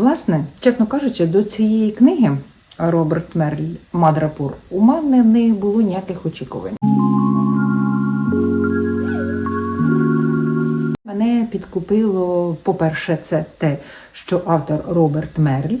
Власне, чесно кажучи, до цієї книги Роберт Мерль Мадрапур у мене не було ніяких очікувань. Мене підкупило, по-перше, це те, що автор Роберт Мерль.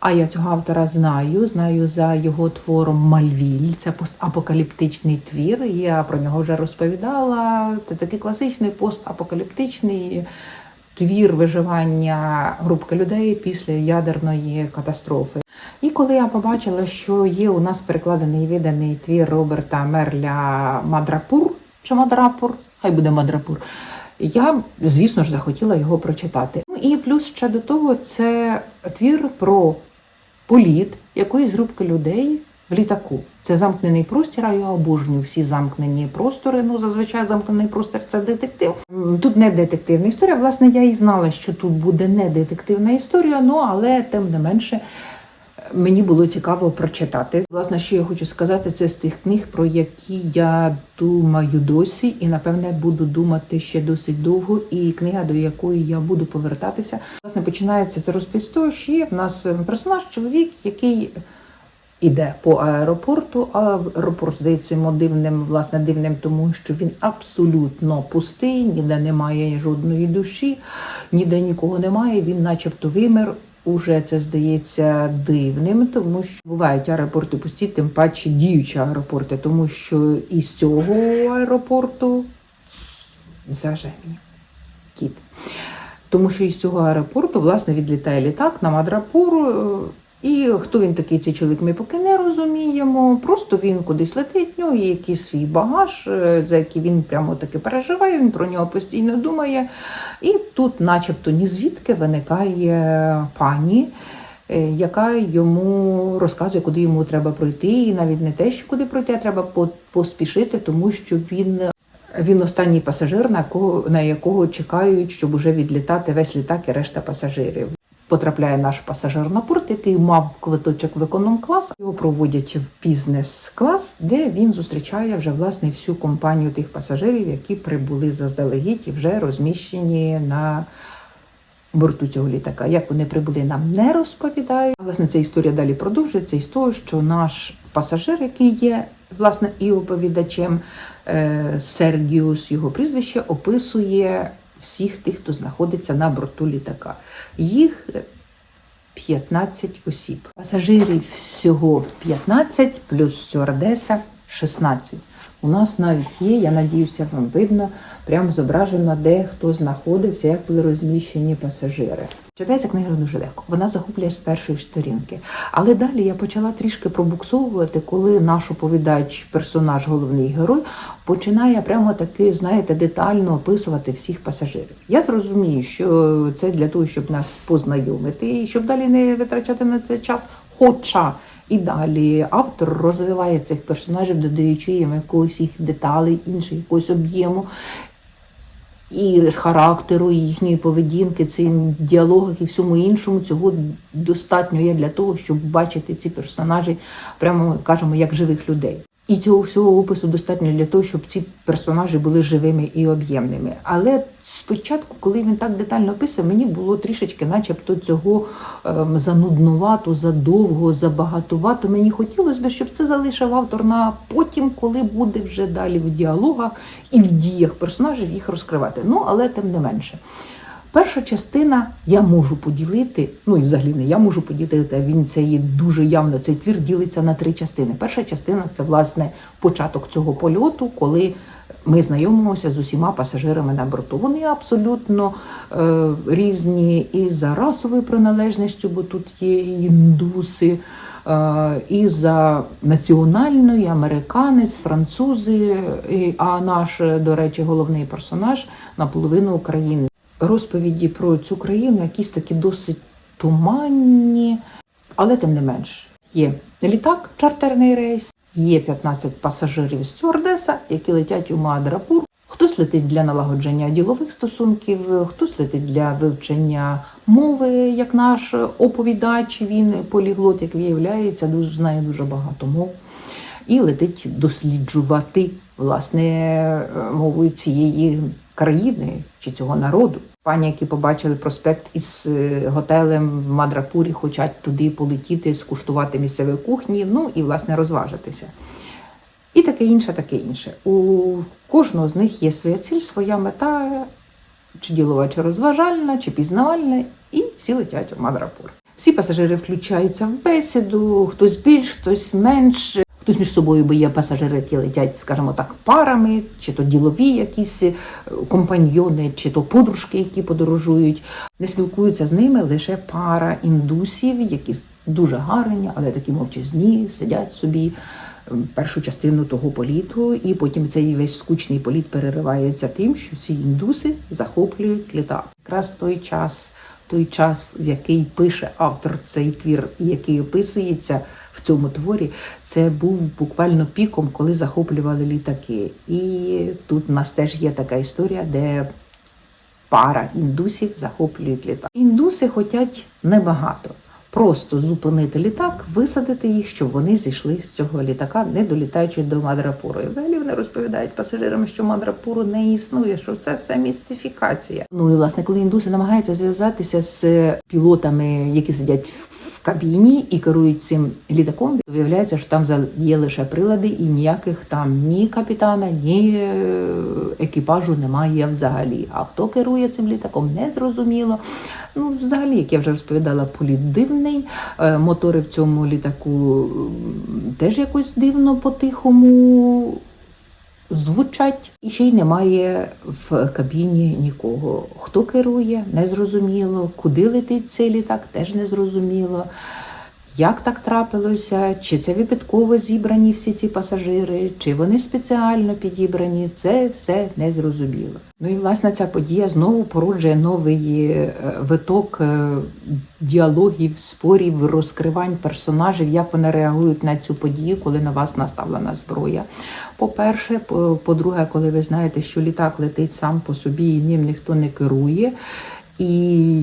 А я цього автора знаю. Знаю за його твором Мальвіль. Це постапокаліптичний твір. Я про нього вже розповідала. Це такий класичний постапокаліптичний твір виживання групки людей після ядерної катастрофи. І коли я побачила, що є у нас перекладений і виданий твір Роберта Мерля Мадрапур чи Мадрапур, хай буде Мадрапур. Я, звісно ж, захотіла його прочитати. Ну і плюс ще до того, це твір про політ якоїсь групки людей в літаку. Це замкнений простір, а я обожнюю всі замкнені простори. Ну, зазвичай замкнений простір це детектив. Тут не детективна історія. Власне, я і знала, що тут буде не детективна історія, ну але тим не менше. Мені було цікаво прочитати. Власне, що я хочу сказати, це з тих книг, про які я думаю досі, і напевне буду думати ще досить довго. І книга, до якої я буду повертатися. Власне, починається це розповідь з того, що є в нас персонаж, чоловік, який іде по аеропорту. А аеропорт здається йому дивним, власне, дивним, тому що він абсолютно пустий, ніде немає жодної душі, ніде нікого немає. Він, начебто, вимер. Уже це здається дивним, тому що бувають аеропорти пусті, тим паче діючі аеропорти, тому що із цього аеропорту зажені кіт. Тому що із цього аеропорту власне відлітає літак на Мадрапур. І хто він такий цей чоловік, ми поки не розуміємо. Просто він кудись летить, в нього є якийсь свій багаж, е, за який він прямо таки переживає, він про нього постійно думає. І тут, начебто, ні звідки виникає пані, е, яка йому розказує, куди йому треба пройти, і навіть не те, що куди пройти, а треба поспішити, тому що він. Він останній пасажир, на якого, на якого чекають, щоб уже відлітати весь літак і решта пасажирів. Потрапляє наш пасажир на порт, який мав квиточок в економ-клас. Його проводять в бізнес-клас, де він зустрічає вже власне всю компанію тих пасажирів, які прибули заздалегідь і вже розміщені на борту цього літака. Як вони прибули, нам не розповідають. Власне, ця історія далі продовжується із того, що наш пасажир, який є власне і оповідачем, е, Сергіус, його прізвище, описує всіх тих, хто знаходиться на борту літака. Їх 15 осіб. Пасажирів всього 15, плюс стюардеса 16. У нас навіть є, я надіюся, вам видно, прямо зображено, де хто знаходився, як були розміщені пасажири. Читається книга дуже легко, вона захоплює з першої сторінки. Але далі я почала трішки пробуксовувати, коли наш оповідач, персонаж, головний герой, починає прямо таки, знаєте, детально описувати всіх пасажирів. Я зрозумію, що це для того, щоб нас познайомити і щоб далі не витрачати на це час. Хоча і далі автор розвиває цих персонажів, додаючи їм якогось їх деталей, інших якогось об'єму. І з характеру, і їхньої поведінки, цим діалогах і всьому іншому цього достатньо є для того, щоб бачити ці персонажі, прямо кажемо, як живих людей. І цього всього опису достатньо для того, щоб ці персонажі були живими і об'ємними. Але спочатку, коли він так детально описав, мені було трішечки, начебто, цього ем, зануднувато, задовго, забагатувато. Мені хотілося б, щоб це залишив автор на потім, коли буде вже далі в діалогах і в діях персонажів їх розкривати. Ну, але тим не менше. Перша частина я можу поділити, ну і взагалі не я можу поділити, а він це є дуже явно. Цей твір ділиться на три частини. Перша частина це власне початок цього польоту, коли ми знайомимося з усіма пасажирами на борту. Вони абсолютно е, різні і за расовою приналежністю, бо тут є індуси, е, і за національною, американець, французи, а наш, до речі, головний персонаж наполовину України розповіді про цю країну якісь такі досить туманні, але тим не менш є літак, чартерний рейс, є 15 пасажирів стюардеса, які летять у Мадрапур. Хтось летить для налагодження ділових стосунків, хтось летить для вивчення мови, як наш оповідач, він поліглот, як виявляється, дуже знає дуже багато мов. І летить досліджувати власне мовою цієї країни чи цього народу. Пані, які побачили проспект із е, готелем в Мадрапурі, хочуть туди полетіти, скуштувати місцевої кухні, ну і власне розважитися. І таке інше, таке інше. У кожного з них є своя ціль, своя мета, чи ділова, чи розважальна, чи пізнавальна, і всі летять у Мадрапур. Всі пасажири включаються в бесіду, хтось більш, хтось менш. Хтось між собою, бо є пасажири, які летять, скажімо так, парами, чи то ділові якісь е, компаньйони, чи то подружки, які подорожують. Не спілкуються з ними лише пара індусів, які дуже гарні, але такі мовчазні, сидять собі ем, першу частину того політу, і потім цей весь скучний політ переривається тим, що ці індуси захоплюють літак. Якраз той час, той час, в який пише автор цей твір, і який описується в цьому творі, це був буквально піком, коли захоплювали літаки. І тут у нас теж є така історія, де пара індусів захоплюють літак. Індуси хочуть небагато. Просто зупинити літак, висадити їх, щоб вони зійшли з цього літака, не долітаючи до Мадрапуру. І взагалі вони розповідають пасажирам, що Мадрапуру не існує, що це все містифікація. Ну і власне, коли індуси намагаються зв'язатися з пілотами, які сидять в кабіні і керують цим літаком, виявляється, що там є лише прилади, і ніяких там ні капітана, ні е, екіпажу немає взагалі. А хто керує цим літаком, не зрозуміло. Ну, взагалі, як я вже розповідала, політ дивний. Е, Мотори в цьому літаку теж якось дивно по-тихому звучать. І ще й немає в кабіні нікого. Хто керує, незрозуміло. Куди летить цей літак, теж незрозуміло. Як так трапилося? Чи це випадково зібрані всі ці пасажири, чи вони спеціально підібрані? Це все незрозуміло. Ну і власне ця подія знову породжує новий е, виток е, діалогів, спорів, розкривань персонажів, як вони реагують на цю подію, коли на вас наставлена зброя. По-перше, по-друге, коли ви знаєте, що літак летить сам по собі і ним ніхто не керує. І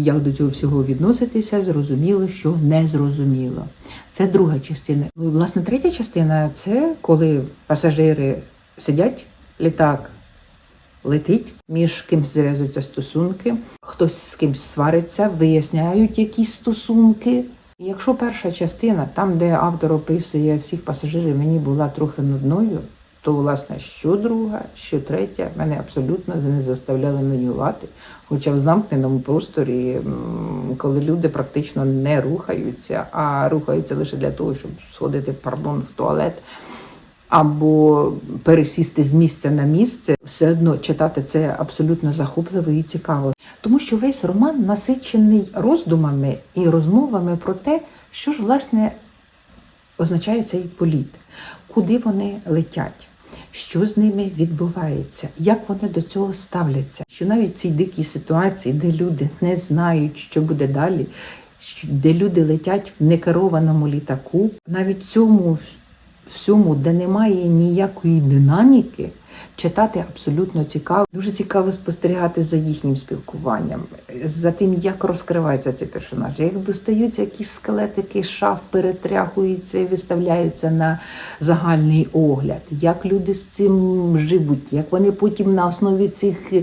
як до цього всього відноситися, зрозуміло, що не зрозуміло. Це друга частина. Ну власне третя частина це коли пасажири сидять, літак летить, між кимсь зв'язуються стосунки, хтось з кимсь свариться, виясняють якісь стосунки. Якщо перша частина, там, де автор описує всіх пасажирів, мені була трохи нудною, то власне що друга, що третя мене абсолютно не заставляли нудьгувати. Хоча в замкненому просторі, коли люди практично не рухаються, а рухаються лише для того, щоб сходити пардон в туалет або пересісти з місця на місце, все одно читати це абсолютно захопливо і цікаво. Тому що весь роман насичений роздумами і розмовами про те, що ж власне означає цей політ, куди вони летять. Що з ними відбувається, як вони до цього ставляться? Що навіть в цій дикій ситуації, де люди не знають, що буде далі, де люди летять в некерованому літаку, навіть цьому всьому, де немає ніякої динаміки, читати абсолютно цікаво. Дуже цікаво спостерігати за їхнім спілкуванням, за тим, як розкриваються ці персонажі, як достаються якісь скелетики, шаф перетряхуються і виставляються на загальний огляд, як люди з цим живуть, як вони потім на основі цих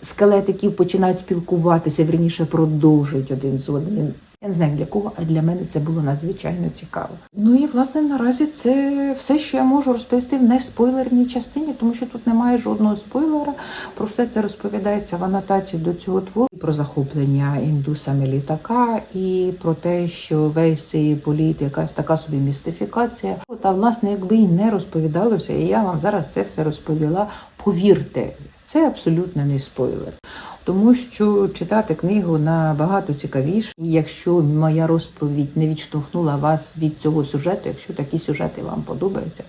скелетиків починають спілкуватися, вірніше продовжують один з одним. Я не знаю для кого, а для мене це було надзвичайно цікаво. Ну і власне наразі це все, що я можу розповісти в неспойлерній частині, тому що тут немає жодного спойлера. Про все це розповідається в анотації до цього твору про захоплення індусами літака і про те, що весь цей політ якась така собі містифікація. Та власне, якби і не розповідалося, і я вам зараз це все розповіла. Повірте, це абсолютно не спойлер. Тому що читати книгу набагато цікавіше, і якщо моя розповідь не відштовхнула вас від цього сюжету, якщо такі сюжети вам подобаються,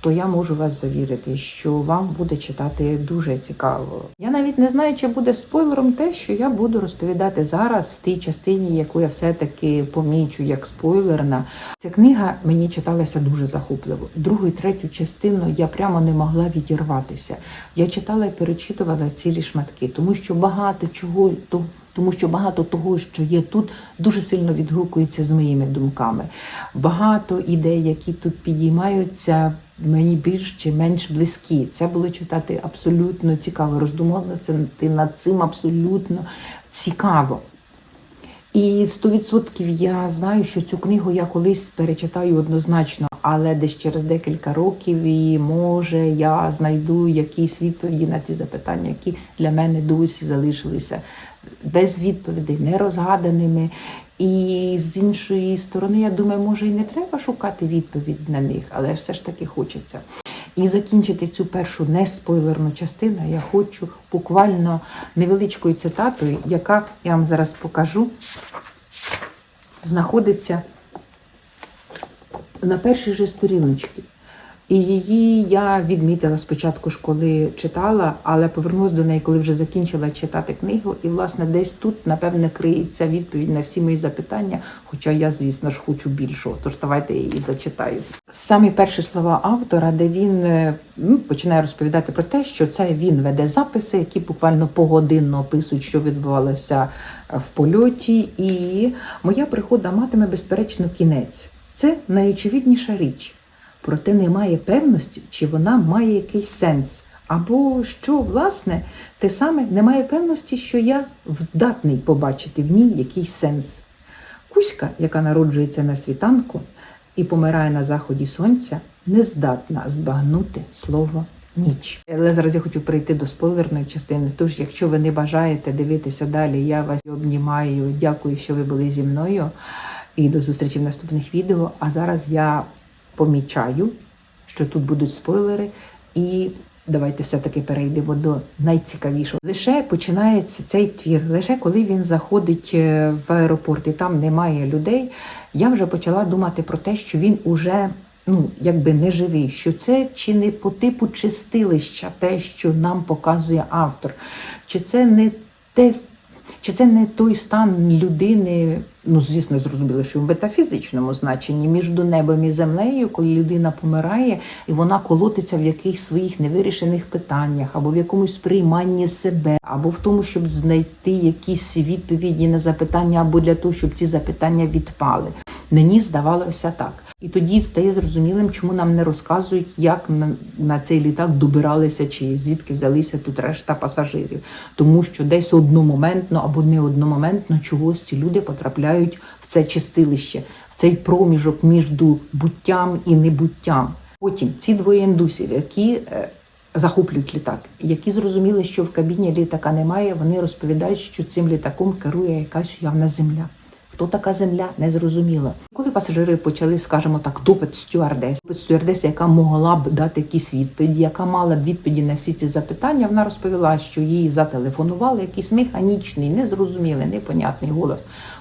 то я можу вас завірити, що вам буде читати дуже цікаво. Я навіть не знаю, чи буде спойлером те, що я буду розповідати зараз в тій частині, яку я все-таки помічу як спойлерна. Ця книга мені читалася дуже захопливо. Другу і третю частину я прямо не могла відірватися. Я читала і перечитувала цілі шматки, тому що багато чого то. Тому що багато того, що є тут, дуже сильно відгукується з моїми думками. Багато ідей, які тут підіймаються, мені більш чи менш близькі. Це було читати абсолютно цікаво, роздумувати над цим абсолютно цікаво. І 100% я знаю, що цю книгу я колись перечитаю однозначно, але десь через декілька років і може я знайду якісь відповіді на ті запитання, які для мене досі залишилися без відповідей, нерозгаданими. І з іншої сторони, я думаю, може і не треба шукати відповідь на них, але все ж таки хочеться. І закінчити цю першу неспойлерну частину я хочу буквально невеличкою цитатою, яка я вам зараз покажу, знаходиться на першій же сторіночці. І її я відмітила спочатку ж, коли читала, але повернулася до неї, коли вже закінчила читати книгу. І, власне, десь тут, напевне, криється відповідь на всі мої запитання. Хоча я, звісно ж, хочу більшого. Тож давайте я її зачитаю. Самі перші слова автора, де він е, ну, починає розповідати про те, що це він веде записи, які буквально погодинно описують, що відбувалося в польоті. І моя прихода матиме безперечно кінець. Це найочевидніша річ проте немає певності, чи вона має якийсь сенс. Або що, власне, те саме немає певності, що я вдатний побачити в ній якийсь сенс. Кузька, яка народжується на світанку і помирає на заході сонця, не здатна збагнути слово ніч. Але зараз я хочу перейти до спойлерної частини. Тож, якщо ви не бажаєте дивитися далі, я вас обнімаю. Дякую, що ви були зі мною. І до зустрічі в наступних відео. А зараз я помічаю, що тут будуть спойлери, і давайте все-таки перейдемо до найцікавішого. Лише починається цей твір, лише коли він заходить е, в аеропорт і там немає людей, я вже почала думати про те, що він уже. Ну, якби не живий, що це чи не по типу чистилища, те, що нам показує автор, чи це не те, чи це не той стан людини, ну звісно, зрозуміло, що в метафізичному значенні між небом і землею, коли людина помирає, і вона колотиться в якихось своїх невирішених питаннях, або в якомусь прийманні себе, або в тому, щоб знайти якісь відповіді на запитання, або для того, щоб ці запитання відпали. Мені здавалося так. І тоді стає зрозумілим, чому нам не розказують, як на, на цей літак добиралися чи звідки взялися тут решта пасажирів. Тому що десь одномоментно або не одномоментно чогось ці люди потрапляють в це чистилище, в цей проміжок між буттям і небуттям. Потім ці двоє індусів, які е, захоплюють літак, які зрозуміли, що в кабіні літака немає, вони розповідають, що цим літаком керує якась явна земля. Хто така земля, не зрозуміло. Коли пасажири почали, скажімо так, допит стюардес, допит стюардеси, яка могла б дати якісь відповіді, яка мала б відповіді на всі ці запитання, вона розповіла, що їй зателефонували якийсь механічний, незрозумілий, непонятний голос.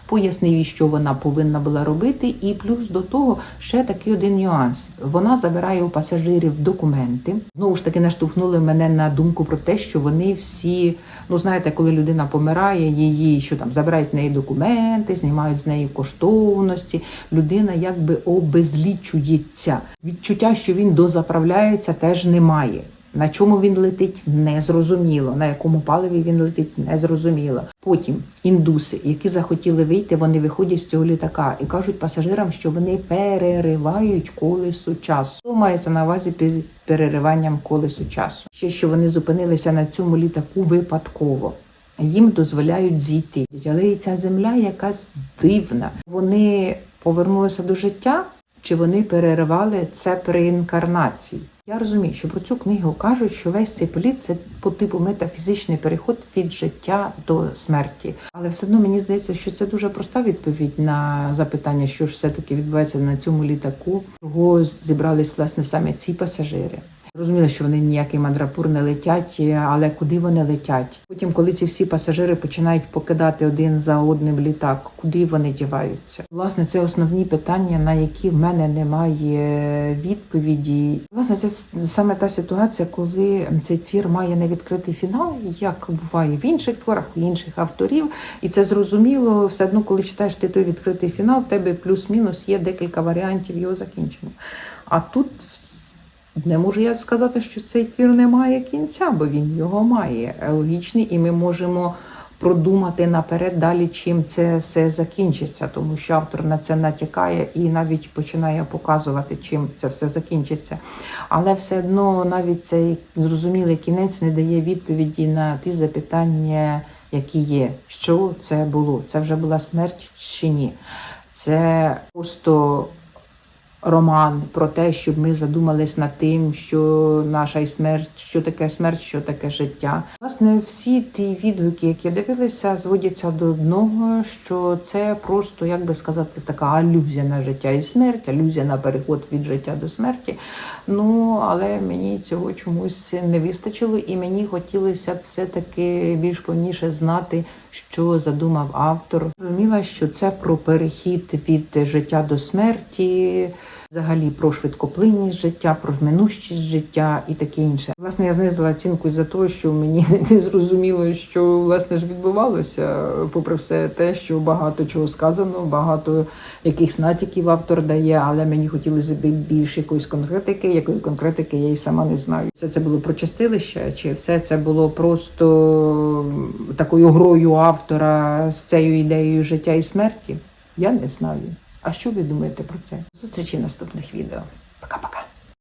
Пояснив, що вона повинна була робити, і плюс до того ще такий один нюанс. Вона забирає у пасажирів документи. Знову ж таки, наштовхнули мене на думку про те, що вони всі, ну знаєте, коли людина помирає, її що там забирають в неї документи, знімають з неї коштовності. Людина якби обезлічується. Відчуття, що він дозаправляється, теж немає. На чому він летить, незрозуміло. На якому паливі він летить, незрозуміло. Потім індуси, які захотіли вийти, вони виходять з цього літака і кажуть пасажирам, що вони переривають колесо часу. Що мається на увазі під перериванням колесу часу? Ще що вони зупинилися на цьому літаку випадково. Їм дозволяють зійти. Але і ця земля якась дивна. Вони повернулися до життя, чи вони переривали це при інкарнації? Я розумію, що про цю книгу кажуть, що весь цей політ це по типу метафізичний переход від життя до смерті. Але все одно мені здається, що це дуже проста відповідь на запитання, що ж все-таки відбувається на цьому літаку, чого зібрались власне саме ці пасажири. Розуміло, що вони ніякий мандрапур не летять, але куди вони летять? Потім, коли ці всі пасажири починають покидати один за одним літак, куди вони діваються? Власне, це основні питання, на які в мене немає відповіді. Власне, це саме та ситуація, коли цей твір має невідкритий фінал, як буває в інших творах, у інших авторів, і це зрозуміло. Все одно, коли читаєш ти той відкритий фінал, в тебе плюс-мінус є декілька варіантів його закінчення. А тут не можу я сказати, що цей твір не має кінця, бо він його має логічний, і ми можемо продумати наперед далі, чим це все закінчиться, тому що автор на це натякає і навіть починає показувати, чим це все закінчиться. Але все одно навіть цей зрозумілий кінець не дає відповіді на ті запитання, які є. Що це було? Це вже була смерть чи ні? Це просто роман про те, щоб ми задумались над тим, що наша і смерть, що таке смерть, що таке життя. Власне, всі ті відгуки, які дивилися, зводяться до одного, що це просто, як би сказати, така алюзія на життя і смерть, алюзія на переход від життя до смерті. Ну, але мені цього чомусь не вистачило, і мені хотілося б все-таки більш повніше знати, що задумав автор. Розуміла, що це про перехід від життя до смерті, взагалі про швидкоплинність життя, про минущість життя і таке інше. Власне, я знизила оцінку за те, що мені не зрозуміло, що власне ж відбувалося, попри все те, що багато чого сказано, багато якихось натяків автор дає, але мені хотілося б більше якоїсь конкретики, якої конкретики я і сама не знаю. Все це було про чистилище, чи все це було просто такою грою автора з цією ідеєю життя і смерті? Я не знаю. А що ви думаєте про це? Зустрічі в наступних відео. Пока-пока.